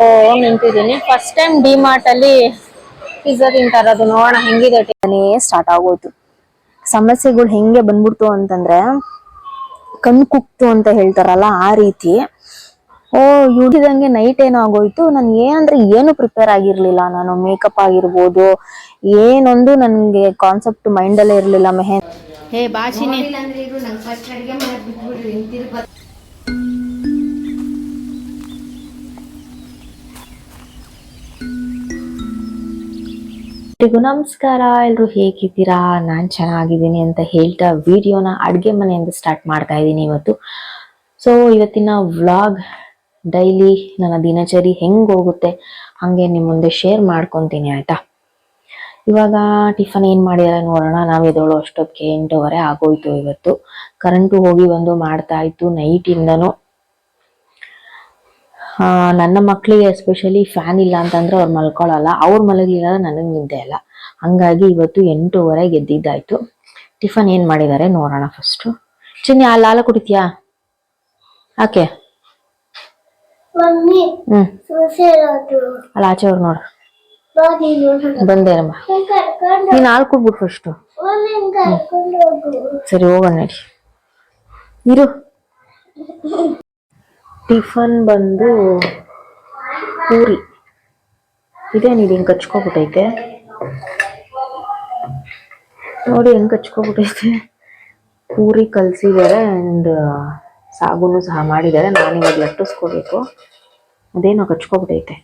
ಮಾಡ್ಕೊಂಡ್ ನಿಂತಿದ್ದೀನಿ. First time D Mart ಅಲ್ಲಿ ಪಿಜ್ಜಾ ತಿಂತಾರದು ನೋಡೋಣ ಹೆಂಗಿದೆ ಸ್ಟಾರ್ಟ್ ಆಗೋಯ್ತು. ಸಮಸ್ಯೆಗಳು ಹೆಂಗೆ ಬಂದ್ಬಿಡ್ತು ಅಂತಂದ್ರೆ ಕಣ್ಣು ಕುಕ್ತು ಅಂತ ಹೇಳ್ತಾರಲ್ಲ ಆ ರೀತಿ. ಓ ಇಳಿದಂಗೆ ನೈಟ್ ಏನೋ ಆಗೋಯ್ತು. ನನ್ ಏನಂದ್ರೆ ಏನು ಪ್ರಿಪೇರ್ ಆಗಿರ್ಲಿಲ್ಲ. ನಾನು ಮೇಕಪ್ ಆಗಿರ್ಬೋದು ಏನೊಂದು ನನ್ಗೆ ಕಾನ್ಸೆಪ್ಟ್ ಮೈಂಡ್ ಅಲ್ಲೇ ಇರ್ಲಿಲ್ಲ ಮೆಹೆ ಹೇ ಬಾಚಿನಿ ಎಲ್ರಿಗೂ ನಮಸ್ಕಾರ. ಎಲ್ರು ಹೇಗಿದ್ದೀರಾ? ನಾನ್ ಚೆನ್ನಾಗಿದ್ದೀನಿ ಅಂತ ಹೇಳ್ತಾ ವಿಡಿಯೋನ ಅಡ್ಗೆ ಮನೆಯಿಂದ ಸ್ಟಾರ್ಟ್ ಮಾಡ್ತಾ ಇದ್ದೀನಿ ಇವತ್ತು. ಸೊ ಇವತ್ತಿನ ವ್ಲಾಗ್ ಡೈಲಿ ನನ್ನ ದಿನಚರಿ ಹೆಂಗ್ ಹೋಗುತ್ತೆ ಹಂಗೆ ನಿಮ್ ಮುಂದೆ ಶೇರ್ ಮಾಡ್ಕೊಂತೀನಿ ಆಯ್ತಾ? ಇವಾಗ ಟಿಫನ್ ಏನ್ ಮಾಡಿದಾರೆ ನೋಡೋಣ. ನಾವ್ ಎದೋಳು ಅಷ್ಟೊತ್ತಿಗೆ ಎಂಟೂವರೆ ಆಗೋಯ್ತು ಇವತ್ತು. ಕರೆಂಟು ಹೋಗಿ ಬಂದು ಮಾಡ್ತಾ ಇತ್ತು. ನೈಟ್ ಇಂದನು ನನ್ನ ಮಕ್ಕಳಿಗೆ ಎಸ್ಪೆಷಲಿ ಫ್ಯಾನ್ ಇಲ್ಲ ಅಂತಂದ್ರೆ ಅವ್ರು ಮಲ್ಕೊಳ್ಳಲ್ಲ ಅವ್ರು ಮಲಗಲಿಲ್ಲ ನನಗೆ ನಿದ್ದೆ ಅಲ್ಲ ಹಂಗಾಗಿ ಇವತ್ತು ಎಂಟೂವರೆ ಗೆದ್ದಿದ್ದಾಯ್ತು ಟಿಫನ್ ಏನು ಮಾಡಿದ್ದಾರೆ ನೋಡೋಣ ಫಸ್ಟು ಚಿನ್ನಿ ಆ ಲಾಲ ಕುಡಿತೀಯಾ? ಓಕೆ ಅಲ್ಲ ಹ್ಮ್. ಅಲ್ಲಿ ಆಚೆ ಅವ್ರು ನೋಡು. ಬಂದೇರಮ್ಮ ನೀನ್. ಹಾಲು ಕುಡ್ಬಿಟ್ಟು ಫಸ್ಟು ಸರಿ ಹೋಗೋಣ ನಡಿ. ಇರು. ಟಿಫನ್ ಬಂದು ಪೂರಿ. ಇದೇನಿದೆ ಹಿಂಗೆ ಕಚ್ಕೊಬಿಟ್ಟೈತೆ. ನೋಡಿ ಹೆಂಗೆ ಕಚ್ಕೊಬಿಟ್ಟೈತೆ. ಪೂರಿ ಕಲಸಿದ್ದಾರೆ ಅಂಡ್ ಸಾಗುನು ಸಹ ಮಾಡಿದ್ದಾರೆ, ನಾನು ಇವಾಗ ಲಟ್ಟಿಸ್ಕೋಬೇಕು. ಅದೇನೋ ಕಚ್ಕೊಬಿಟ್ಟೈತೆ.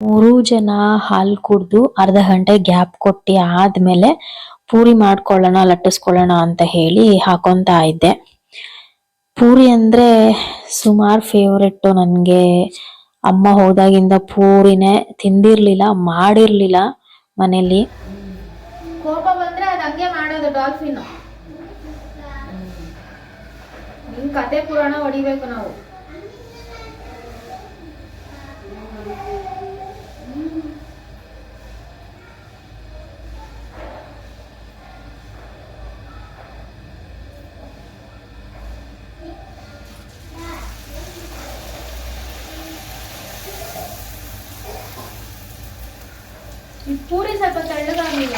ಮೂರು ಜನ ಹಾಲು ಕುಡ್ದು ಅರ್ಧ ಗಂಟೆ ಗ್ಯಾಪ್ ಕೊಟ್ಟು ಆದ್ಮೇಲೆ ಪೂರಿ ಮಾಡ್ಕೊಳ್ಳೋಣ, ಲಟ್ಟಿಸ್ಕೊಳ್ಳೋಣ ಅಂತ ಹೇಳಿ ಹಾಕೊತಾ ಇದ್ದೆ. ಪೂರಿ ಅಂದ್ರೆ ಸುಮಾರು ಫೇವ್ರೆಟ್ಟು ನನಗೆ. ಅಮ್ಮ ಹೋದಾಗಿಂದ ಪೂರಿನೇ ತಿಂದಿರಲಿಲ್ಲ, ಮಾಡಿರಲಿಲ್ಲ ಮನೇಲಿ. ಕೋಪ ಬಂದ್ರೆ ಅದು ಹಂಗೆ ಮಾಡೋದು ಡಾಲ್ಫಿನ್. ನಿಮ್ಮ ಕತೆ ಪುರಾಣ ಹೊಡಿಬೇಕು ನಾವು. ಈ ಪೂರಿ ಸ್ವಲ್ಪ ತೆಳ್ಳಗಾಗಿಲ್ಲ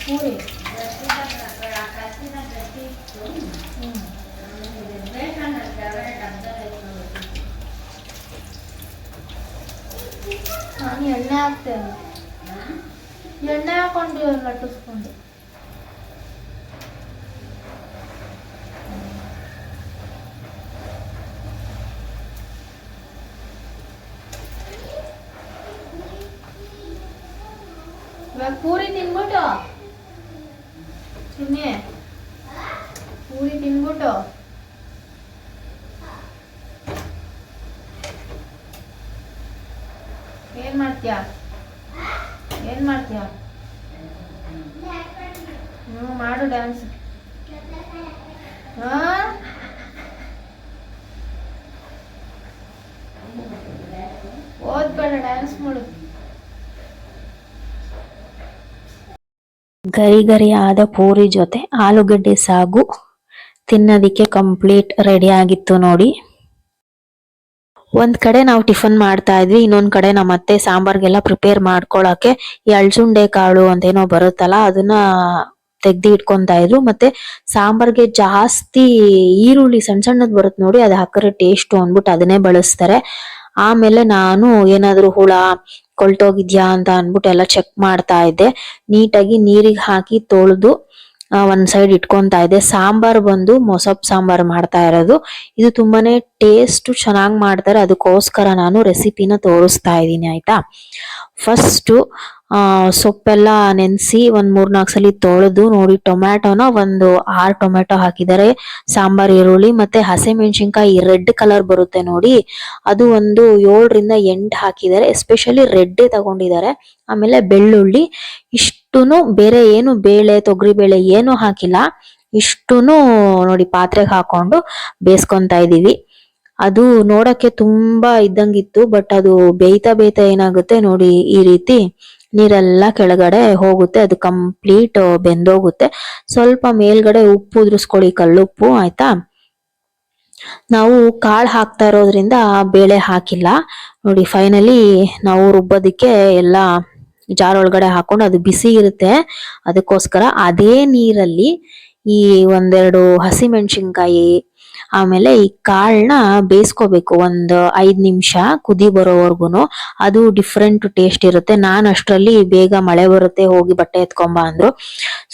ಪೂರಿ ನಾನು ಎಣ್ಣೆ ಹಾಕ್ತೇನೆ ಎಣ್ಣೆ ಹಾಕೊಂಡು ಲಟ್ಟಿಸ್ಕೊಂಡು ಇವಾಗ ಪೂರಿ ತಿನ್ಬಿಟ್ಟು ಚಿನ್ನಿ ಪೂರಿ ತಿನ್ಬಿಟ್ಟು. ಏನ್ ಮಾಡ್ತೀಯ? ಏನ್ ಮಾಡ್ತೀಯ? ಹ್ಮ್, ಮಾಡು ಡ್ಯಾನ್ಸ್ ಹಾ? ಓದ್ಬೇಡ ಡ್ಯಾನ್ಸ್ ಮಾಡು. ಗರಿ ಗರಿ ಆದ ಪೂರಿ ಜೊತೆ ಆಲೂಗಡ್ಡೆ ಸಾಗು. ತಿನ್ನೋದಿಕ್ಕೆ ಕಂಪ್ಲೀಟ್ ರೆಡಿ ಆಗಿತ್ತು ನೋಡಿ. ಒಂದ್ ಕಡೆ ನಾವು ಟಿಫನ್ ಮಾಡ್ತಾ ಇದ್ವಿ, ಇನ್ನೊಂದ್ ಕಡೆ ನಮ್ಮ ಅತ್ತೆ ಸಾಂಬಾರ್ಗೆಲ್ಲ ಪ್ರಿಪೇರ್ ಮಾಡ್ಕೊಳಕ್ಕೆ ಈ ಅಳ್ಸುಂಡೆ ಕಾಳು ಅಂತೇನೋ ಬರುತ್ತಲ್ಲ, ಅದನ್ನ ತೆಗ್ದು ಇಟ್ಕೊಂತಾ ಇದ್ರು. ಮತ್ತೆ ಸಾಂಬಾರ್ಗೆ ಜಾಸ್ತಿ ಈರುಳ್ಳಿ ಸಣ್ಣ ಸಣ್ಣದ್ ಬರುತ್ತೆ ನೋಡಿ, ಅದ್ ಹಾಕಿದ್ರೆ ಟೇಸ್ಟ್ ಅಂದ್ಬಿಟ್ಟು ಅದನ್ನೇ ಬಳಸ್ತಾರೆ. ಆಮೇಲೆ ನಾನು ಏನಾದ್ರು ಹುಳ ಕೊಳ್ತೋಗಿದ್ಯಾ ಅಂತ ಅನ್ಬಿಟ್ಟು ಎಲ್ಲ ಚೆಕ್ ಮಾಡ್ತಾ ಇದ್ದೆ. ನೀಟಾಗಿ ನೀರಿಗೆ ಹಾಕಿ ತೊಳೆದು ಒಂದ್ ಸೈಡ್ ಇಟ್ಕೊಂತಾ ಇದೆ. ಸಾಂಬಾರ್ ಬಂದು ಮೊಸಪ್ ಸಾಂಬಾರ್ ಮಾಡ್ತಾ ಇರೋದು. ಇದು ತುಂಬಾನೇ ಟೇಸ್ಟ್ ಚೆನ್ನಾಗ್ ಮಾಡ್ತಾರೆ. ಅದಕ್ಕೋಸ್ಕರ ನಾನು ರೆಸಿಪಿನ ತೋರಿಸ್ತಾ ಇದ್ದೀನಿ, ಆಯ್ತಾ? ಫಸ್ಟ್ ಸೊಪ್ಪೆಲ್ಲ ನೆನೆಸಿ ಒಂದ್ ಮೂರ್ನಾಲ್ಕು ಸಲ ತೊಳೆದು ನೋಡಿ ಟೊಮ್ಯಾಟೋನ ಒಂದು ಆರ್ ಟೊಮ್ಯಾಟೊ ಹಾಕಿದ್ದಾರೆ. ಸಾಂಬಾರ್, ಈರುಳ್ಳಿ ಮತ್ತೆ ಹಸಿಮೆಣಸಿನ್ಕಾಯಿ ರೆಡ್ ಕಲರ್ ಬರುತ್ತೆ ನೋಡಿ. ಅದು ಒಂದು ಏಳರಿಂದ ಎಂಟು ಹಾಕಿದ್ದಾರೆ. ಎಸ್ಪೆಷಲಿ ರೆಡ್ಡೇ ತಗೊಂಡಿದ್ದಾರೆ. ಆಮೇಲೆ ಬೆಳ್ಳುಳ್ಳಿ ಇಷ್ಟುನು ಬೇರೆ ಏನು ಬೇಳೆ ತೊಗರಿ ಬೇಳೆ ಏನು ಹಾಕಿಲ್ಲ. ಇಷ್ಟುನು ನೋಡಿ ಪಾತ್ರೆಗೆ ಹಾಕೊಂಡು ಬೇಯಿಸ್ಕೊಂತಾ ಇದೀವಿ ಅದು ನೋಡಕ್ಕೆ ತುಂಬಾ ಇದ್ದಂಗಿತ್ತು, ಬಟ್ ಅದು ಬೇಯ್ತಾ ಬೇಯ್ತಾ ಏನಾಗುತ್ತೆ ನೋಡಿ ಈ ರೀತಿ ನೀರೆಲ್ಲ ಕೆಳಗಡೆ ಹೋಗುತ್ತೆ, ಅದು ಕಂಪ್ಲೀಟ್ ಬೆಂದೋಗುತ್ತೆ. ಸ್ವಲ್ಪ ಮೇಲ್ಗಡೆ ಉಪ್ಪು ಉದುರಿಸ್ಕೊಳ್ಳಿ, ಕಲ್ಲುಪ್ಪು, ಆಯ್ತಾ? ನಾವು ಕಾಳು ಹಾಕ್ತಾ ಇರೋದ್ರಿಂದ ಬೇಳೆ ಹಾಕಿಲ್ಲ. ನೋಡಿ ಫೈನಲಿ ನಾವು ರುಬ್ಬೋದಕ್ಕೆ ಎಲ್ಲ ಜಾರ್ ಒಳಗಡೆ ಹಾಕೊಂಡು ಅದು ಬಿಸಿ ಇರುತ್ತೆ. ಅದಕ್ಕೋಸ್ಕರ ಅದೇ ನೀರಲ್ಲಿ ಈ ಒಂದೆರಡು ಹಸಿಮೆಣಸಿನ್ಕಾಯಿ, ಆಮೇಲೆ ಈ ಕಾಳನ್ನ ಬೇಯಿಸ್ಕೋಬೇಕು. ಒಂದು ಐದು ನಿಮಿಷ ಕುದಿ ಬರೋವರೆಗೂ ಅದು ಡಿಫ್ರೆಂಟ್ ಟೇಸ್ಟ್ ಇರುತ್ತೆ. ನಾನು ಅಷ್ಟರಲ್ಲಿ ಬೇಗ ಮಳೆ ಬರುತ್ತೆ, ಹೋಗಿ ಬಟ್ಟೆ ಎತ್ಕೊಂಬ ಅಂದ್ರು.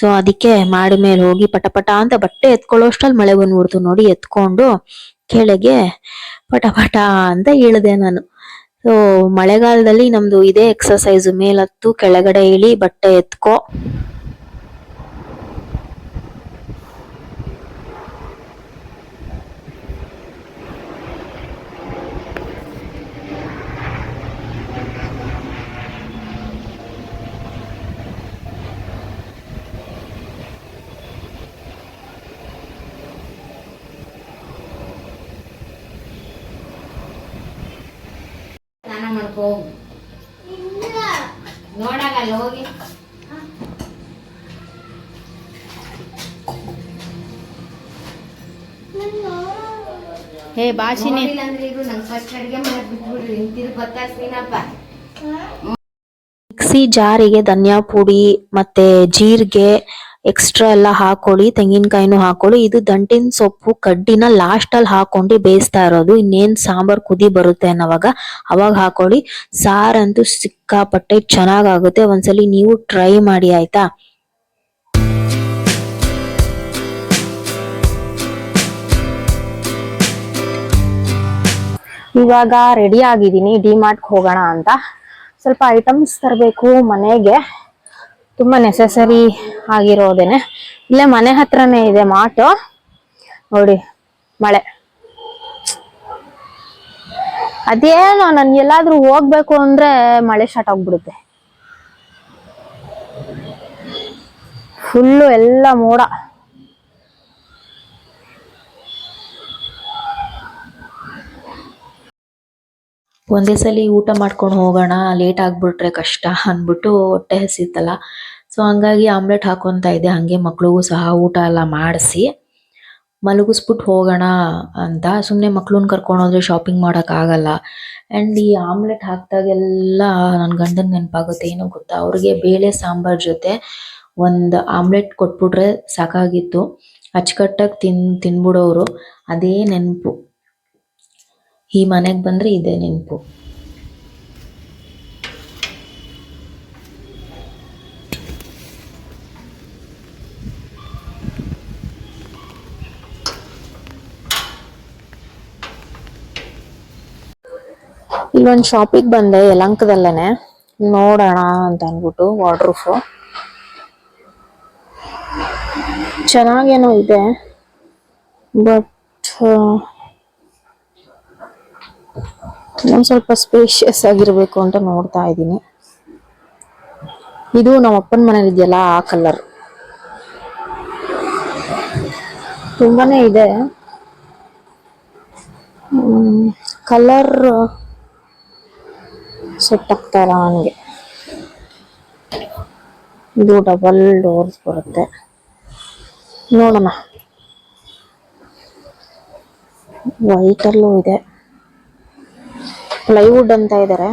ಸೊ ಅದಕ್ಕೆ ಮಾಡಿ ಮೇಲೆ ಹೋಗಿ ಪಟ ಪಟ ಅಂತ ಬಟ್ಟೆ ಎತ್ಕೊಳ್ಳೋಷ್ಟ್ರಲ್ಲಿ ಮಳೆ ಬಂದ್ಬಿಡ್ತು ನೋಡಿ ಎತ್ಕೊಂಡು ಕೆಳಗೆ ಪಟ ಪಟ ಅಂತ ಇಳಿದೆ ನಾನು. ಸೊ ಮಳೆಗಾಲದಲ್ಲಿ ನಮ್ದು ಇದೇ ಎಕ್ಸಸೈಸ್ ಮೇಲತ್ತು ಕೆಳಗಡೆ ಇಳಿ ಬಟ್ಟೆ ಎತ್ಕೋ. ಸ್ನಾನ ಮಾಡ್ಕೋ ಹೋಗು ನೋಡಾಗಲ್ಲ ಹೋಗಿ. ಹೇ ಭಾಷಿನಿ ನೋಡಿಲ್ಲ ಅಂದ್ರೆ ಇದು ನಂಗೆ ಫಸ್ಟ್ ಅಡಿಗೆ ಮಾಡಕ್ ಬಿಟ್ಬಿಡ್ರಿ ನಿಂತಿದ್ ಗೊತ್ತಾಗ್ತೀನಪ್ಪ ಮಿಕ್ಸಿ ಜಾರಿಗೆ ಧನಿಯಾ ಪುಡಿ ಮತ್ತೆ ಜೀರಿಗೆ ಎಕ್ಸ್ಟ್ರಾ ಎಲ್ಲ ಹಾಕೊಳ್ಳಿ, ತೆಂಗಿನಕಾಯಿನೂ ಹಾಕೊಳ್ಳಿ. ಇದು ದಂಟಿನ ಸೊಪ್ಪು, ಕಡ್ಡಿನ ಲಾಸ್ಟ್ ಅಲ್ಲಿ ಹಾಕೊಂಡು ಬೇಯಿಸ್ತಾ ಇರೋದು. ಇನ್ನೇನ್ ಸಾಂಬಾರ್ ಕುದಿ ಬರುತ್ತೆ ಅನ್ನೋವಾಗ ಅವಾಗ ಹಾಕೊಳ್ಳಿ. ಸಾರಂತೂ ಸಿಕ್ಕಾಪಟ್ಟೆ ಚೆನ್ನಾಗಾಗುತ್ತೆ. ಒಂದ್ಸಲಿ ನೀವು ಟ್ರೈ ಮಾಡಿ, ಆಯ್ತಾ? ಇವಾಗ ರೆಡಿ ಆಗಿದ್ದೀನಿ. ಡಿಮಾರ್ಟ್ಗೆ ಹೋಗೋಣ ಅಂತ. ಸ್ವಲ್ಪ ಐಟಮ್ಸ್ ತರಬೇಕು ಮನೆಗೆ. ತುಂಬಾ ನೆಸೆಸರಿ ಆಗಿರೋದೇನೆ. ಇಲ್ಲೇ ಮನೆ ಹತ್ರನೇ ಇದೆ ಮಾಟು. ನೋಡಿ, ಮಳೆ. ಅದೇನೋ ನನ್ ಎಲ್ಲಾದ್ರೂ ಹೋಗ್ಬೇಕು ಅಂದ್ರೆ ಮಳೆ ಸ್ಟಾರ್ಟ್ ಆಗ್ಬಿಡುತ್ತೆ. ಫುಲ್ಲು ಎಲ್ಲ ಮೋಡ. ಒಂದೇ ಸಲ ಊಟ ಮಾಡ್ಕೊಂಡು ಹೋಗೋಣ ಲೇಟ್ ಆಗ್ಬಿಟ್ರೆ ಕಷ್ಟ ಅಂದ್ಬಿಟ್ಟು ಹೊಟ್ಟೆ ಹಸಿತಲ್ಲ ಸೊ ಹಂಗಾಗಿ ಆಮ್ಲೆಟ್ ಹಾಕೊಂತ ಇದ್ದೆ. ಹಂಗೆ ಮಕ್ಳಿಗೂ ಸಹ ಊಟ ಎಲ್ಲ ಮಾಡಿಸಿ ಮಲಗಿಸ್ಬಿಟ್ಟು ಹೋಗೋಣ ಅಂತ. ಸುಮ್ಮನೆ ಮಕ್ಳನ್ನ ಕರ್ಕೊಂಡು ಹೋದ್ರೆ ಶಾಪಿಂಗ್ ಮಾಡೋಕ್ಕಾಗಲ್ಲ ಆ್ಯಂಡ್ ಈ ಆಮ್ಲೆಟ್ ಹಾಕಿದಾಗೆಲ್ಲ ನನ್ನ ಗಂಡನ ನೆನಪಾಗುತ್ತೆ. ಏನೋ ಗೊತ್ತಾ? ಅವ್ರಿಗೆ ಬೇಳೆ ಸಾಂಬಾರ್ ಜೊತೆ ಒಂದು ಆಮ್ಲೆಟ್ ಕೊಟ್ಬಿಟ್ರೆ ಸಾಕಾಗಿತ್ತು. ಅಚ್ಚುಕಟ್ಟಾಗಿ ತಿನ್ ತಿನ್ಬಿಡೋರು ಅದೇ ನೆನಪು. ಈ ಮನೆಗೆ ಬಂದ್ರೆ ಇದೇ ನೆನಪು. ಒಂದು ಶಾಪಿಗೆ ಬಂದೆ ಯಲಂಕದಲ್ಲೇ ನೋಡೋಣ ಅಂತ ಅಂದ್ಬಿಟ್ಟು ವಾಟ್ರೂಫು ಚೆನ್ನಾಗೇನೋ ಇದೆ. ಬಟ್ ಒಂದ್ ಸ್ವಲ್ಪ ಸ್ಪೇಷಿಯಸ್ ಆಗಿರಬೇಕು ಅಂತ ನೋಡ್ತಾ ಇದ್ದೀನಿ. ಇದು ನಮ್ಮ ಅಪ್ಪನ ಮನೇಲಿದೆಯಲ್ಲ ಆ ಕಲರ್ ತುಂಬಾನೇ ಇದೆ. ಕಲರ್ ಸೆಟ್ ಇಲ್ಲ ನನಗೆ ಇದು ಡಬಲ್ ಡೋರ್ಸ್ ಬರುತ್ತೆ. ನೋಡೋಣ. ವೈಟಲ್ಲೂ ಇದೆ. ಪ್ಲೈವುಡ್ ಅಂತ ಇದ್ದಾರೆ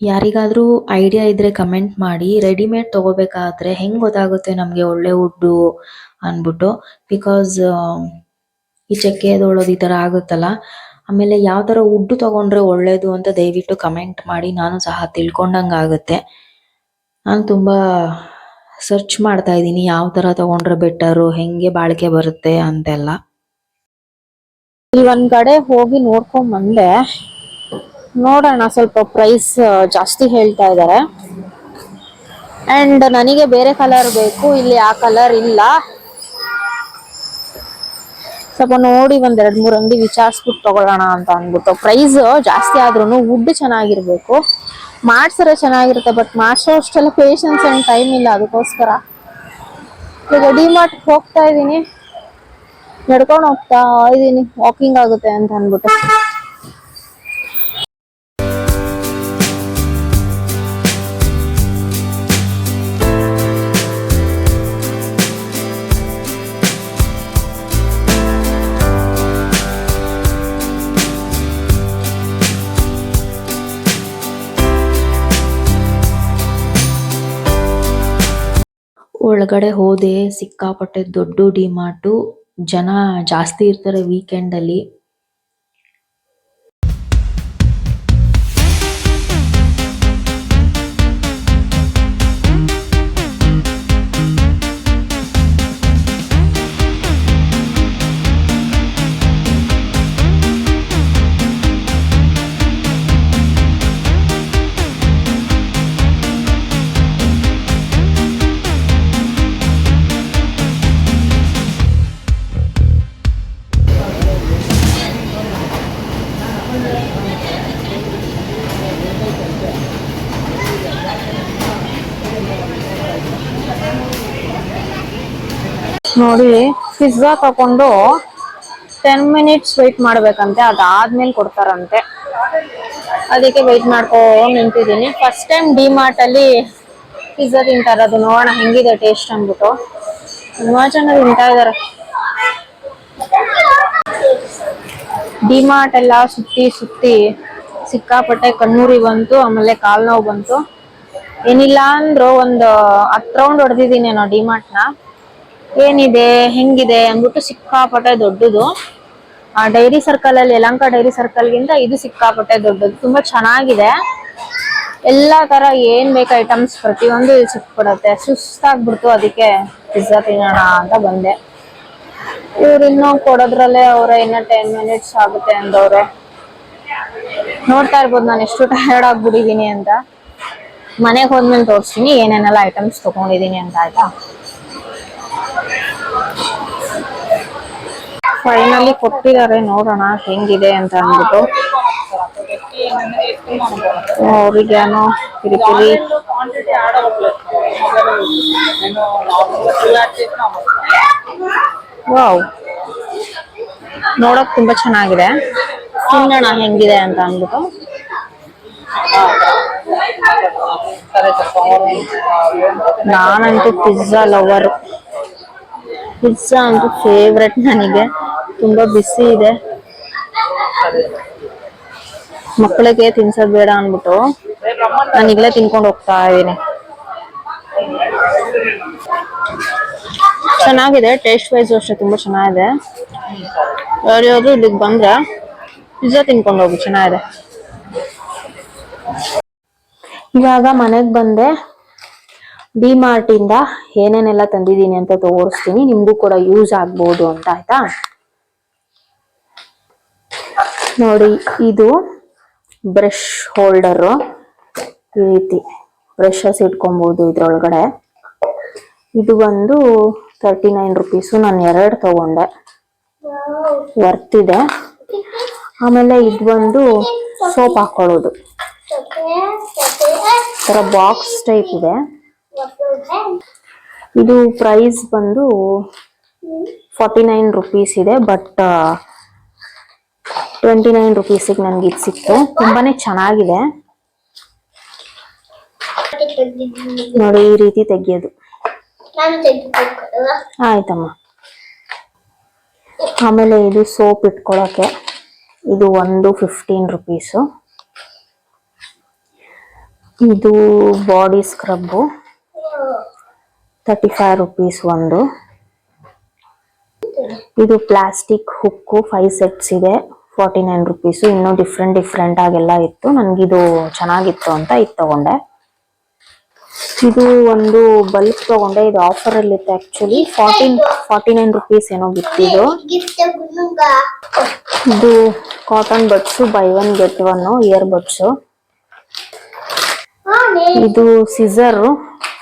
ಯಾರಿಗಾದ್ರೂ ಐಡಿಯಾ ಇದ್ರೆ ಕಮೆಂಟ್ ಮಾಡಿ ರೆಡಿಮೇಡ್ ತಗೋಬೇಕಾದ್ರೆ ಹೆಂಗ್ ಗೊತ್ತಾಗುತ್ತೆ ನಮ್ಗೆ ಒಳ್ಳೆ ವುಡ್ಡು ಅನ್ಬಿಟ್ಟು? ಬಿಕಾಸ್ ಈ ಚಕ್ಕೆ ಎದೊಳೋದು ಈ ತರ ಆಗುತ್ತಲ್ಲ. ಆಮೇಲೆ ಯಾವ ತರ ವುಡ್ ತಗೊಂಡ್ರೆ ಒಳ್ಳೇದು ಅಂತ ದಯವಿಟ್ಟು ಕಮೆಂಟ್ ಮಾಡಿ, ನಾನು ಸಹ ತಿಳ್ಕೊಂಡಂಗ ಆಗುತ್ತೆ ನಾನು ತುಂಬಾ ಸರ್ಚ್ ಮಾಡ್ತಾ ಇದ್ದೀನಿ, ಯಾವ ತರ ತಗೊಂಡ್ರೆ ಬೆಟರು ಹೆಂಗೆ ಬಾಳಿಕೆ ಬರುತ್ತೆ ಅಂತೆಲ್ಲ. ಈ ಒಂದ್ ಕಡೆ ಹೋಗಿ ನೋಡ್ಕೊಂಡ್ ಬಂದೆ. ನೋಡೋಣ, ಸ್ವಲ್ಪ ಪ್ರೈಸ್ ಜಾಸ್ತಿ ಹೇಳ್ತಾ ಇದ್ದಾರೆ ಅಂಡ್ ನನಗೆ ಬೇರೆ ಕಲರ್ ಬೇಕು, ಇಲ್ಲಿ ಆ ಕಲರ್ ಇಲ್ಲ. ಸ್ವಲ್ಪ ನೋಡಿ ಒಂದ್ ಎರಡ್ ಮೂರ್ ಅಂಗಡಿ ವಿಚಾರಿಸ್ಬಿಟ್ಟು ತಗೊಳ್ಳೋಣ ಅಂತ ಅಂದ್ಬಿಟ್ಟು. ಪ್ರೈಸ್ ಜಾಸ್ತಿ ಆದ್ರೂ ವುಡ್ ಚೆನ್ನಾಗಿರ್ಬೇಕು. ಮಾಡ್ಸರೆ ಚೆನ್ನಾಗಿರುತ್ತೆ ಬಟ್ ಮಾಡ್ಸೋ ಅಷ್ಟೆಲ್ಲ ಪೇಷನ್ಸ್ ಅಂಡ್ ಟೈಮ್ ಇಲ್ಲ ಅದಕ್ಕೋಸ್ಕರ. ಈಗ ಡಿಮಾರ್ಟ್ ಹೋಗ್ತಾ ಇದೀನಿ. ನಡ್ಕೊಂಡು ಹೋಗ್ತಾ ಇದ್ದೀನಿ ವಾಕಿಂಗ್ ಆಗುತ್ತೆ ಅಂತ ಅಂದ್ಬಿಟ್ಟು. ಒಳಗಡೆ ಹೋದೆ ಸಿಕ್ಕಾಪಟ್ಟೆ ದೊಡ್ಡ ಡಿಮಾರ್ಟು ಜನ ಜಾಸ್ತಿ ಇರ್ತಾರೆ ವೀಕೆಂಡ್ ಅಲ್ಲಿ. ನೋಡಿ ಪಿಜ್ಜಾ ತಕೊಂಡು ಟೆನ್ ಮಿನಿಟ್ಸ್ ವೆಯ್ಟ್ ಮಾಡ್ಬೇಕಂತೆ. ಅದಾದ್ಮೇಲೆ ಕೊಡ್ತಾರಂತೆ. ಅದಕ್ಕೆ ವೆಯ್ಟ್ ಮಾಡ್ಕೊಂಡು ನಿಂತಿದ್ದೀನಿ. ಫಸ್ಟ್ ಟೈಮ್ ಡಿ ಅಲ್ಲಿ ಪಿಜ್ಜಾ ತಿಂತಾ ಇರೋದು. ನೋಡೋಣ, ಹೆಂಗಿದೆ ಟೇಸ್ಟ್ ಅಂದ್ಬಿಟ್ಟು. ತುಂಬಾ ಜನ ತಿಂತಾ ಇದಾರೆ ಡಿ ಎಲ್ಲ ಸುತ್ತಿ ಸುತ್ತಿ ಸಿಕ್ಕಾಪಟ್ಟೆ ಕಣ್ಣೂರಿ ಬಂತು, ಆಮೇಲೆ ಕಾಲ್ ನೋವು ಬಂತು. ಏನಿಲ್ಲ ಅಂದ್ರು ಒಂದು ಹತ್ತು ರೌಂಡ್ ಹೊಡೆದಿದ್ದೀನಿ ನಾನು ಡಿ ಮಾರ್ಟ್ನ. ಏನಿದೆ, ಹೆಂಗಿದೆ ಅಂದ್ಬಿಟ್ಟು ಸಿಕ್ಕಾಪಟ್ಟೆ ದೊಡ್ಡದು. ಆ, ಡೈರಿ ಸರ್ಕಲ್ ಅಲ್ಲಿ ಯಲಂಕ ಡೈರಿ ಸರ್ಕಲ್ ಗಿಂತ ಇದು ಸಿಕ್ಕಾಪಟ್ಟೆ ದೊಡ್ಡದು. ತುಂಬಾ ಚೆನ್ನಾಗಿದೆ. ಎಲ್ಲಾ ತರ ಏನ್ ಬೇಕು ಐಟಮ್ಸ್ ಪ್ರತಿಯೊಂದು ಇಲ್ಲಿ ಸಿಕ್ಬಿಡತ್ತೆ. ಸುಸ್ತಾಗ್ಬಿಡ್ತು ಅದಕ್ಕೆ ಪಿಜ್ಜಾ ತಿನ್ನೋಣ ಅಂತ ಬಂದೆ. ಇವ್ರು ಇನ್ನೂ ಕೊಡೋದ್ರಲ್ಲೇ ಅವ್ರ ಇನ್ನ ಟೆನ್ ಮಿನಿಟ್ಸ್ ಆಗುತ್ತೆ ಅಂದವ್ರೆ. ನೋಡ್ತಾ ಇರ್ಬೋದು ನಾನು ಎಷ್ಟು ಟಯರ್ಡ್ ಆಗ್ಬಿಟ್ಟಿದೀನಿ ಅಂತ. ಮನೆಗೆ ಹೋದ್ಮೇಲೆ ತೋರಿಸ್ತೀನಿ, ಏನೇನೆಲ್ಲ ಐಟಮ್ಸ್ ತಗೊಂಡಿದೀನಿ ಅಂತ, ಆಯ್ತಾ? ಫೈನಲಿ ಕೊಟ್ಟಿದ್ದಾರೆ, ನೋಡೋಣ ಹೆಂಗಿದೆ ಅಂತ ಅಂದ್ಬಿಟ್ಟು. ಅವ್ರಿಗೇನೋ ಕಿರಿಕಿರಿ. ವಾವ್. ನೋಡಕ್ ತುಂಬಾ ಚೆನ್ನಾಗಿದೆ. ತಿನ್ನೋಣ ಹೆಂಗಿದೆ ಅಂತ ಅಂದ್ಬಿಟ್ಟು. ನಾನಂತೂ ಪಿಜ್ಜಾ ಲವರ್ ಪಿಜ್ಜಾ ಅಂತೂ ಫೇವ್ರೆಟ್ ನನಗೆ. ತುಂಬಾ ಬಿಸಿ ಇದೆ. ಮಕ್ಕಳಿಗೆ ತಿನ್ಸೋದ್ ಬೇಡ ಅನ್ಬಿಟ್ಟು ನಾನು ಈಗಲೇ ತಿನ್ಕೊಂಡು ಹೋಗ್ತಾ ಇದೀನಿ ಚೆನ್ನಾಗಿದೆ ಟೇಸ್ಟ್ ವೈಸ್ ಅಷ್ಟೇ ತುಂಬಾ ಚೆನ್ನಾಗಿದೆ. ಯಾರ್ಯಾರು ಇಲ್ಲಿಗೆ ಬಂದ್ರೆ ಪಿಜ್ಜಾ ತಿನ್ಕೊಂಡು ಹೋಗಿ, ಚೆನ್ನಾಗಿದೆ. ಇವಾಗ ಮನೆಗೆ ಬಂದೆ. ಡಿ ಮಾರ್ಟ್ ಇಂದ ಏನೇನೆಲ್ಲ ತಂದಿದ್ದೀನಿ ಅಂತ ತೋರಿಸ್ತೀನಿ. ನಿಮ್ಗೂ ಕೂಡ ಯೂಸ್ ಆಗ್ಬೋದು ಅಂತ, ಆಯ್ತಾ? ನೋಡಿ, ಇದು ಬ್ರಷ್ ಹೋಲ್ಡರ್ ಈ ರೀತಿ ಬ್ರಷಸ್ ಇಟ್ಕೊಬಹುದು ಇದ್ರೊಳಗಡೆ. ಇದು ಒಂದು ತರ್ಟಿ ನೈನ್ ರುಪೀಸು ನಾನು ಎರಡು ತಗೊಂಡೆ. ವರ್ತ್ ಇದೆ. ಆಮೇಲೆ ಇದು ಬಂದು ಸೋಪ್ ಹಾಕೊಳ್ಳೋದು. ಥರ ಬಾಕ್ಸ್ ಟೈಪ್ ಇದೆ. ಇದು ಪ್ರೈಸ್ ಬಂದು ಫಾರ್ಟಿ ನೈನ್ ರುಪೀಸ್ ಇದೆ ಬಟ್ ಟ್ವೆಂಟಿ ನೈನ್ ರುಪೀಸಿಗೆ ನನಗೆ ಇದು ಸಿಕ್ತು. ತುಂಬಾನೇ ಚೆನ್ನಾಗಿದೆ. ನೋಡಿ, ಈ ರೀತಿ ತೆಗಿಯೋದು. ಆಯ್ತಮ್ಮ. ಆಮೇಲೆ ಇದು ಸೋಪ್ ಇಟ್ಕೊಳಕ್ಕೆ ಇದು ಒಂದು ಫಿಫ್ಟೀನ್ ರುಪೀಸು ಇದು body scrub thirty five rupees ಒಂದು. ಇದು ಪ್ಲಾಸ್ಟಿಕ್ ಹುಕ್ಕು ಫೈವ್ ಸೆಟ್ಸ್ ಇದೆ ಫಾರ್ಟಿ ನೈನ್ ರುಪೀಸು ಇನ್ನೂ ಡಿಫ್ರೆಂಟ್ ಡಿಫ್ರೆಂಟ್ ಆಗೆಲ್ಲ ಇತ್ತು. ನನಗಿದು ಚೆನ್ನಾಗಿತ್ತು ಅಂತ ಇದು ತಗೊಂಡೆ. ಇದು ಒಂದು ಬಲ್ಬ್ ತಗೊಂಡೆ. ಇದು ಆಫರ್ ಅಲ್ಲಿ ಇತ್ತು actually fourteen forty nine rupees ಏನೋ ಬಿತ್ತಿದ್ದು ಇದು. Cotton buds buy one get one ear buds ಇದು ಸಿಸರ್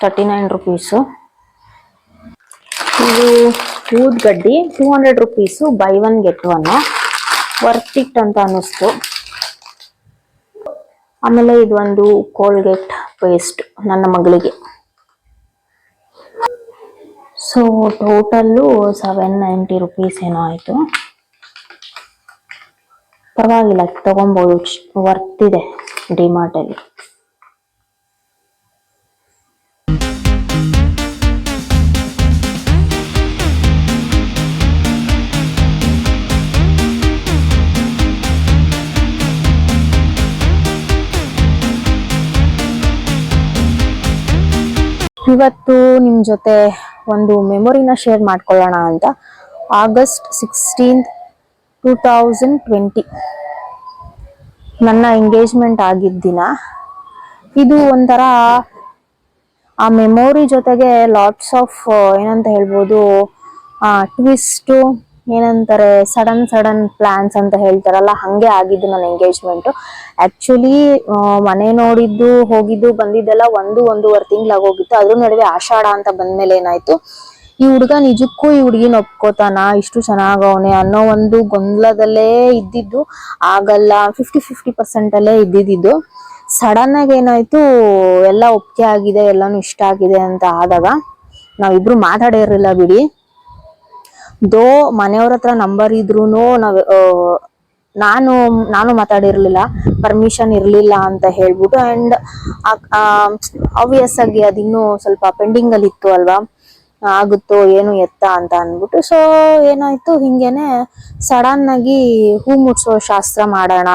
ತರ್ಟಿ ನೈನ್ ರುಪೀಸು ಇದು ಊದ್ಗಡ್ಡಿ two hundred rupees buy one get one worth it ಅಂತ ಅನ್ನಿಸ್ತು. ಆಮೇಲೆ ಇದೊಂದು ಕೋಲ್ಗೇಟ್ ಪೇಸ್ಟ್ ನನ್ನ ಮಗಳಿಗೆ. So total seven ninety rupees ಏನೋ ಆಯಿತು. ಪರವಾಗಿಲ್ಲ, ತಗೊಬೋದು. ವರ್ತ್ ಇದೆ ಡಿಮಾರ್ಟಲ್ಲಿ ಇವತ್ತು ನಿಮ್ಮ ಜೊತೆ ಒಂದು ಮೆಮೊರಿನ ಶೇರ್ ಮಾಡ್ಕೊಳ್ಳೋಣ ಅಂತ. August sixteenth two thousand twenty ನನ್ನ ಎಂಗೇಜ್ಮೆಂಟ್ ಆಗಿದ್ದ ದಿನ. ಇದು ಒಂಥರ ಆ ಮೆಮೊರಿ ಜೊತೆಗೆ ಲಾಟ್ಸ್ ಆಫ್ ಏನಂತ ಹೇಳ್ಬೋದು ಟ್ವಿಸ್ಟು ಏನಂತಾರೆ ಸಡನ್ ಸಡನ್ ಪ್ಲಾನ್ಸ್ ಅಂತ ಹೇಳ್ತಾರಲ್ಲ, ಹಂಗೆ ಆಗಿದ್ದು ನನ್ನ ಎಂಗೇಜ್ಮೆಂಟ್ ಆಕ್ಚುಲಿ ಮನೆ ನೋಡಿದ್ದು, ಹೋಗಿದ್ದು, ಬಂದಿದ್ದೆಲ್ಲ ಒಂದು, ಒಂದೂವರೆ ತಿಂಗಳಾಗೋಗಿತ್ತು ಅದ್ರ ನಡುವೆ ಆಷಾಢ ಅಂತ ಬಂದ್ಮೇಲೆ ಏನಾಯ್ತು, ಈ ಹುಡುಗ ನಿಜಕ್ಕೂ ಈ ಹುಡುಗಿನ ಒಪ್ಕೋತಾನ ಇಷ್ಟು ಚೆನ್ನಾಗವನೆ ಅನ್ನೋ ಒಂದು ಗೊಂದಲದಲ್ಲೇ ಇದ್ದಿದ್ದು. ಆಗಲ್ಲ ಫಿಫ್ಟಿ ಫಿಫ್ಟಿ ಪರ್ಸೆಂಟ್ ಅಲ್ಲೇ ಇದ್ದಿದ್ದು. ಸಡನ್ ಆಗಿ ಏನಾಯ್ತು, ಎಲ್ಲ ಒಪ್ಪಿಗೆ ಆಗಿದೆ, ಎಲ್ಲಾನು ಇಷ್ಟ ಆಗಿದೆ ಅಂತ ಆದಾಗ ನಾವಿಬ್ರು ಮಾತಾಡಿರಲಿಲ್ಲ ಬಿಡಿ. ದೋ ಮನೆಯವ್ರ ಹತ್ರ ನಂಬರ್ ಇದ್ರೂ ನಾವ್ ನಾನು ನಾನು ಮಾತಾಡಿರ್ಲಿಲ್ಲ ಪರ್ಮಿಷನ್ ಇರ್ಲಿಲ್ಲ ಅಂತ ಹೇಳ್ಬಿಟ್ಟು ಅಂಡ್ ಆಬ್ವಿಯಸ್ ಆಗಿ ಅದಿನ್ನೂ ಸ್ವಲ್ಪ ಪೆಂಡಿಂಗ್ ಅಲ್ಲಿ ಇತ್ತು ಅಲ್ವಾ? ಆಗುತ್ತೋ ಏನು ಎತ್ತ ಅಂತ ಅನ್ಬಿಟ್ಟು ಸೊ ಏನಾಯ್ತು, ಹಿಂಗೇನೆ ಸಡನ್ ಆಗಿ ಹೂ ಮುಟ್ಸೋ ಶಾಸ್ತ್ರ ಮಾಡೋಣ,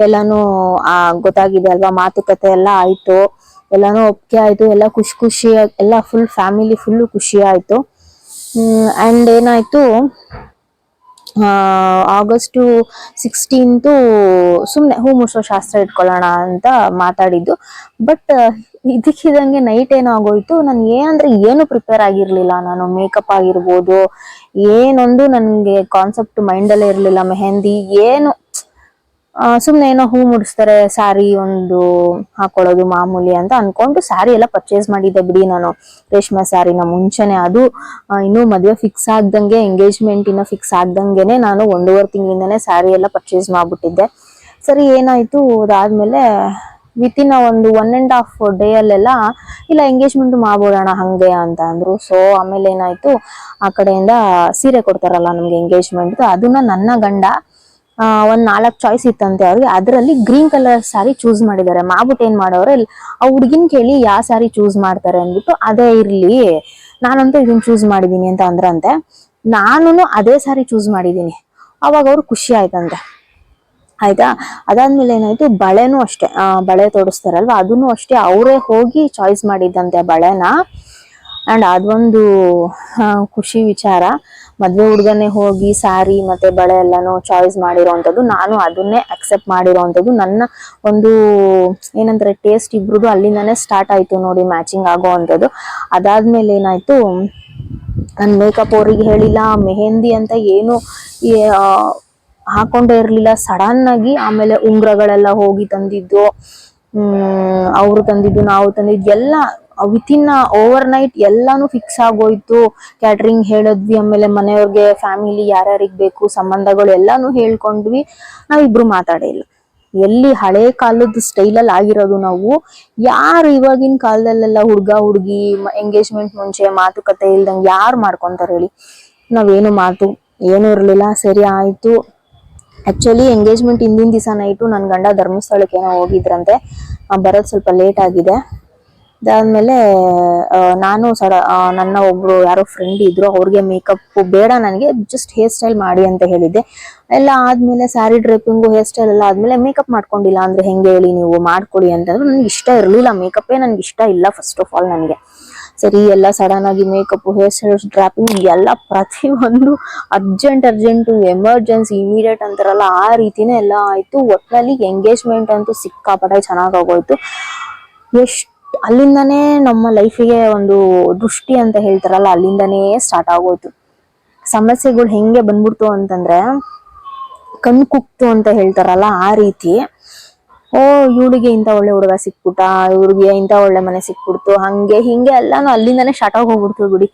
ಎಲ್ಲಾನು, ಆ, ಗೊತ್ತಾಗಿದೆ ಅಲ್ವಾ? ಮಾತುಕತೆ ಎಲ್ಲ ಆಯ್ತು, ಎಲ್ಲಾನು ಒಪ್ಪಿಗೆ ಆಯ್ತು, ಎಲ್ಲ ಖುಷಿ ಖುಷಿ, ಎಲ್ಲ ಫುಲ್ ಫ್ಯಾಮಿಲಿ ಫುಲ್ಲು ಖುಷಿ ಆಯ್ತು. ಅಂಡ್ ಏನಾಯ್ತು ಆಗಸ್ಟು ಸಿಕ್ಸ್ಟೀನ್ತು ಸುಮ್ಮನೆ ಹೂ ಮುಸೋ ಶಾಸ್ತ್ರ ಇಟ್ಕೊಳ್ಳೋಣ ಅಂತ ಮಾತಾಡಿದ್ದು. ಬಟ್ ಇದಕ್ಕಿದಂಗೆ ನೈಟ್ ಏನೋ ಆಗೋಯ್ತು. ನಾನು ಏನಂದ್ರೆ ಏನು ಪ್ರಿಪೇರ್ ಆಗಿರ್ಲಿಲ್ಲ ನಾನು. ಮೇಕಪ್ ಆಗಿರ್ಬೋದು, ಏನೊಂದು ನನಗೆ ಕಾನ್ಸೆಪ್ಟ್ ಮೈಂಡಲ್ಲೇ ಇರಲಿಲ್ಲ, ಮೆಹಂದಿ, ಏನು. ಸುಮ್ಮನೆ ಏನೋ ಹೂ ಮುಡಿಸ್ತಾರೆ ಸ್ಯಾರಿ ಒಂದು ಹಾಕೊಳ್ಳೋದು ಮಾಮೂಲಿ ಅಂತ ಅನ್ಕೊಂಡು ಸ್ಯಾರಿ ಎಲ್ಲ ಪರ್ಚೇಸ್ ಮಾಡಿದ್ದೆ ಬಿಡಿ ನಾನು. ರೇಷ್ಮೆ ಸ್ಯಾರಿನ ಮುಂಚೆನೆ ಅದು ಇನ್ನೂ ಮದುವೆ ಫಿಕ್ಸ್ ಆಗ್ದಂಗೆ ಎಂಗೇಜ್ಮೆಂಟ್ ಇನ್ನ ಫಿಕ್ಸ್ ಆಗ್ದಂಗೆನೆ ನಾನು ಒಂದೂವರೆ ತಿಂಗಳಿಂದನೇ ಸ್ಯಾರಿ ಎಲ್ಲ ಪರ್ಚೇಸ್ ಮಾಡ್ಬಿಟ್ಟಿದ್ದೆ. ಸರಿ, ಏನಾಯ್ತು? ಅದಾದ್ಮೇಲೆ ವಿತಿನ್ ಒಂದು ಒನ್ ಅಂಡ್ ಹಾಫ್ ಡೇ ಅಲ್ಲೆಲ್ಲ, ಇಲ್ಲ ಎಂಗೇಜ್ಮೆಂಟ್ ಮಾಡ್ಬೋದಣ ಹಂಗೆ? ಅಂತ ಅಂದ್ರು. ಸೊ ಆಮೇಲೆ ಏನಾಯ್ತು? ಆ ಕಡೆಯಿಂದ ಸೀರೆ ಕೊಡ್ತಾರಲ್ಲ ನಮ್ಗೆ ಎಂಗೇಜ್ಮೆಂಟ್ ಅದನ್ನ ನನ್ನ ಗಂಡ ಒಂದ್ ನಾಲ್ಕು ಚಾಯ್ಸ್ ಇತ್ತಂತೆ ಅವ್ರಿಗೆ. ಅದರಲ್ಲಿ ಗ್ರೀನ್ ಕಲರ್ ಸ್ಯಾರಿ ಚೂಸ್ ಮಾಡಿದ್ದಾರೆ. ಮಾಡ್ಬಿಟ್ಟು ಏನ್ ಮಾಡೋರು ಆ ಹುಡ್ಗಿನ್ ಕೇಳಿ ಯಾವ ಸಾರಿ ಚೂಸ್ ಮಾಡ್ತಾರೆ ಅಂದ್ಬಿಟ್ಟು ಅದೇ ಇರ್ಲಿ ನಾನಂತೂ ಇದನ್ನ ಚೂಸ್ ಮಾಡಿದೀನಿ ಅಂತ ಅಂದ್ರಂತೆ. ನಾನು ಅದೇ ಸಾರಿ ಚೂಸ್ ಮಾಡಿದೀನಿ. ಅವಾಗ ಅವ್ರು ಖುಷಿ ಆಯ್ತಂತೆ. ಆಯ್ತಾ? ಅದಾದ್ಮೇಲೆ ಏನಾಯ್ತು? ಬಳೆನೂ ಅಷ್ಟೇ. ಆ, ಬಳೆ ತೋಡಿಸ್ತಾರಲ್ವಾ ಅದನ್ನು ಅಷ್ಟೇ. ಅವರೇ ಹೋಗಿ ಚಾಯ್ಸ್ ಮಾಡಿದ್ದಂತೆ ಬಳೆನ. ಅಂಡ್ ಅದೊಂದು ಖುಷಿ ವಿಚಾರ. ಮದ್ವೆ ಹುಡ್ಗನೆ ಹೋಗಿ ಸ್ಯಾರಿ ಮತ್ತೆ ಬಳೆ ಎಲ್ಲಾನು ಚಾಯ್ಸ್ ಮಾಡಿರೋವಂಥದ್ದು ನಾನು ಅದನ್ನೇ ಅಕ್ಸೆಪ್ಟ್ ಮಾಡಿರೋವಂಥದ್ದು ನನ್ನ ಒಂದು ಏನಂತಾರೆ ಟೇಸ್ಟ್ ಇಬ್ರದ್ದು ಅಲ್ಲಿಂದಾನೇ ಸ್ಟಾರ್ಟ್ ಆಯ್ತು ನೋಡಿ ಮ್ಯಾಚಿಂಗ್ ಆಗೋ ಅಂಥದ್ದು ಅದಾದ್ಮೇಲೆ ಏನಾಯ್ತು, ನಾನು ಮೇಕಪ್ ಅವ್ರಿಗೆ ಹೇಳಿಲ್ಲ, ಮೆಹಂದಿ ಅಂತ ಏನು ಹಾಕೊಂಡೇ ಇರ್ಲಿಲ್ಲ ಸಡನ್ ಆಗಿ ಆಮೇಲೆ ಉಂಗ್ರಗಳೆಲ್ಲ ಹೋಗಿ ತಂದಿದ್ದು ಅವ್ರು ತಂದಿದ್ದು, ನಾವು ತಂದಿದ್ದು, ಎಲ್ಲ ವಿತಿನ್ ಓವರ್ ನೈಟ್ ಎಲ್ಲಾನು ಫಿಕ್ಸ್ ಆಗೋಯ್ತು. ಕ್ಯಾಟ್ರಿಂಗ್ ಹೇಳಿದ್ವಿ, ಆಮೇಲೆ ಮನೆಯವ್ರಿಗೆ ಫ್ಯಾಮಿಲಿ ಯಾರ್ಯಾರಿಗೆ ಬೇಕು, ಸಂಬಂಧಗಳು ಎಲ್ಲಾನು ಹೇಳ್ಕೊಂಡ್ವಿ. ನಾವಿಬ್ರು ಮಾತಾಡೇ ಇಲ್ಲ. ಎಲ್ಲಿ ಹಳೆ ಕಾಲದ ಸ್ಟೈಲಲ್ಲಿ ಆಗಿರೋದು ನಾವು, ಯಾರು ಇವಾಗಿನ ಕಾಲದಲ್ಲೆಲ್ಲ ಹುಡ್ಗ, ಹುಡ್ಗಿ ಎಂಗೇಜ್ಮೆಂಟ್ ಮುಂಚೆ ಮಾತುಕತೆ ಇಲ್ದಂಗೆ ಯಾರು ಮಾಡ್ಕೊಂತಾರೆ ಹೇಳಿ? ನಾವೇನು ಮಾತು, ಏನು ಇರಲಿಲ್ಲ, ಸರಿ ಆಯ್ತು. ಆಕ್ಚುಲಿ ಎಂಗೇಜ್ಮೆಂಟ್ ಹಿಂದಿನ ದಿವಸ ನೈಟು ನನ್ನ ಗಂಡ ಧರ್ಮಸ್ಥಳಕ್ಕೆ ಏನೋ ಹೋಗಿದ್ರಂತೆ ಬರೋದು ಸ್ವಲ್ಪ ಲೇಟ್ ಆಗಿದೆ. ಅದಾದ್ಮೇಲೆ ನಾನು ಸಡ ನನ್ನ ಒಬ್ರು ಯಾರೋ ಫ್ರೆಂಡ್ ಇದ್ರು, ಅವ್ರಿಗೆ ಮೇಕಪ್ ಬೇಡ ನನಗೆ ಜಸ್ಟ್ ಹೇರ್ ಸ್ಟೈಲ್ ಮಾಡಿ ಅಂತ ಹೇಳಿದ್ದೆ. ಎಲ್ಲ ಆದ್ಮೇಲೆ ಸ್ಯಾರಿ ಡ್ರೇಪಿಂಗು ಹೇರ್ ಸ್ಟೈಲ್ ಎಲ್ಲ ಆದ್ಮೇಲೆ ಮೇಕಪ್ ಮಾಡ್ಕೊಂಡಿಲ್ಲ ಅಂದ್ರೆ ಹೆಂಗೆ ಹೇಳಿ ನೀವು ಮಾಡ್ಕೊಡಿ ಅಂತಂದ್ರೆ ನನಗೆ ಇಷ್ಟ ಇರಲಿಲ್ಲ ಮೇಕಪ್ಪೇ ನನಗೆ ಇಷ್ಟ ಇಲ್ಲ ಫಸ್ಟ್ ಆಫ್ ಆಲ್ ನನಗೆ. ಸರಿ, ಎಲ್ಲ ಸಡನ್ ಆಗಿ ಮೇಕಪ್ ಹೇರ್ ಸ್ಟೈಲ್ ಡ್ರಾಪಿಂಗ್ ಎಲ್ಲ ಪ್ರತಿಯೊಂದು ಅರ್ಜೆಂಟ್ ಅರ್ಜೆಂಟು ಎಮರ್ಜೆನ್ಸಿ ಇಮಿಡಿಯೇಟ್ ಅಂತಾರಲ್ಲ, ಆ ರೀತಿನೇ ಎಲ್ಲ ಆಯ್ತು. ಒಟ್ನಲ್ಲಿ ಎಂಗೇಜ್ಮೆಂಟ್ ಅಂತೂ ಸಿಕ್ಕಾಪಟ್ಟೆ ಚೆನ್ನಾಗಿ ಆಗೋಯ್ತು. ಎಷ್ಟು ಅಲ್ಲಿಂದಾನೇ ನಮ್ಮ ಲೈಫಿಗೆ ಒಂದು ದೃಷ್ಟಿ ಅಂತ ಹೇಳ್ತಾರಲ್ಲ ಅಲ್ಲಿಂದನೇ ಸ್ಟಾರ್ಟ್ ಆಗೋಯ್ತು. ಸಮಸ್ಯೆಗಳು ಹೆಂಗೆ ಬಂದ್ಬಿಡ್ತು ಅಂತಂದ್ರೆ ಕಣ್ಣು ಕುಕ್ತು ಅಂತ ಹೇಳ್ತಾರಲ್ಲ ಆ ರೀತಿ. ಓ ಇವಳಿಗೆ ಇಂಥ ಒಳ್ಳೆ ಹುಡುಗ ಸಿಕ್ಬಿಟ್ಟ ಇವ್ರಿಗೆ ಇಂಥ ಒಳ್ಳೆ ಮನೆ ಸಿಕ್ಬಿಡ್ತು ಹಂಗೆ ಹಿಂಗೆ ಎಲ್ಲಾನು ಅಲ್ಲಿಂದಾನೇ ಸ್ಟಾರ್ಟ್ ಆಗಿ ಹೋಗ್ಬಿಡ್ತು ಬಿಡಿ.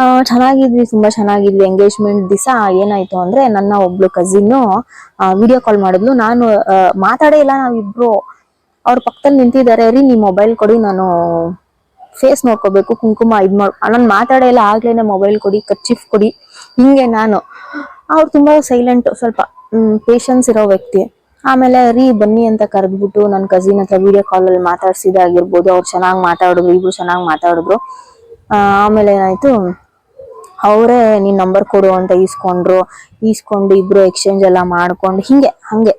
ಆ, ಚೆನ್ನಾಗಿದ್ವಿ ತುಂಬಾ ಚೆನ್ನಾಗಿದ್ವಿ. ಎಂಗೇಜ್ಮೆಂಟ್ ದಿವಸ ಏನಾಯ್ತು ಅಂದ್ರೆ ನನ್ನ ಒಬ್ಳು ಕಸಿನ್ನು ವಿಡಿಯೋ ಕಾಲ್ ಮಾಡಿದ್ಲು. ನಾನು ಮಾತಾಡೇ ಇಲ್ಲ ನಾವಿಬ್ರು. ಅವ್ರ ಪಕ್ಕದಲ್ಲಿ ನಿಂತಿದ್ದಾರೆ, ರೀ, ನೀ ಮೊಬೈಲ್ ಕೊಡಿ, ನಾನು ಫೇಸ್ ನೋಡ್ಕೋಬೇಕು, ಕುಂಕುಮ ಇದ್ ಮಾಡ್, ನಾನು ಮಾತಾಡೇ ಇಲ್ಲ, ಆಗ್ಲೇನೆ ಮೊಬೈಲ್ ಕೊಡಿ ಕಚ್ಚಿಫ್ ಕೊಡಿ, ಹಿಂಗೆ ನಾನು. ಅವ್ರು ತುಂಬಾ ಸೈಲೆಂಟ್ ಸ್ವಲ್ಪ ಪೇಷನ್ಸ್ ಇರೋ ವ್ಯಕ್ತಿ. ಆಮೇಲೆ, ರೀ, ಬನ್ನಿ ಅಂತ ಕರೆದ್ಬಿಟ್ಟು ನನ್ನ ಕಸಿನ್ ಹತ್ರ ವಿಡಿಯೋ ಕಾಲಲ್ಲಿ ಮಾತಾಡ್ಸಿದಾಗಿರ್ಬೋದು ಅವ್ರು ಚೆನ್ನಾಗಿ ಮಾತಾಡಿದ್ರು, ಇಬ್ರು ಚೆನ್ನಾಗಿ ಮಾತಾಡಿದ್ರು. ಆಮೇಲೆ ಏನಾಯ್ತು, ಅವರೇ, ನೀನ್ ನಂಬರ್ ಕೊಡು ಅಂತ ಈಸ್ಕೊಂಡ್ರು, ಈಸ್ಕೊಂಡು ಇಬ್ರು ಎಕ್ಸ್ಚೇಂಜ್ ಎಲ್ಲ ಮಾಡ್ಕೊಂಡು, ಹಿಂಗೆ, ಹಂಗೆ,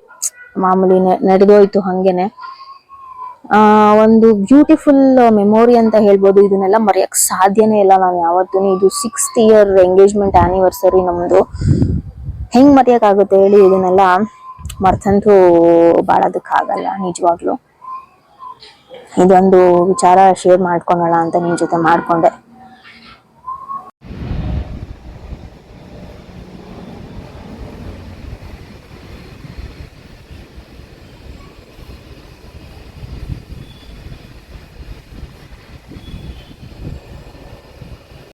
ಮಾಮೂಲಿ ನಡೆದೋಯ್ತು ಹಂಗೇನೆ. ಒಂದು ಬ್ಯೂಟಿಫುಲ್ ಮೆಮೊರಿ ಅಂತ ಹೇಳ್ಬೋದು. ಇದನ್ನೆಲ್ಲ ಮರೆಯಕ್ ಸಾಧ್ಯನೇ ಇಲ್ಲ ನಾನು ಯಾವತ್ತೂ ಇದು ಸಿಕ್ಸ್ತ್ ಇಯರ್ ಎಂಗೇಜ್ಮೆಂಟ್ ಆನಿವರ್ಸರಿ ನಮ್ದು. ಹೆಂಗ್ ಮರೆಯೋಕ್ಕಾಗುತ್ತೆ ಹೇಳಿ ಇದನ್ನೆಲ್ಲ ಮರ್ತಂತೂ ಬಾಳೋದಕ್ಕಾಗಲ್ಲ, ನಿಜವಾಗ್ಲು. ಇದೊಂದು ವಿಚಾರ ಶೇರ್ ಮಾಡ್ಕೊಳ್ಳೋಣ ಅಂತ ನಿನ್ ಜೊತೆ ಮಾಡ್ಕೊಂಡೆ.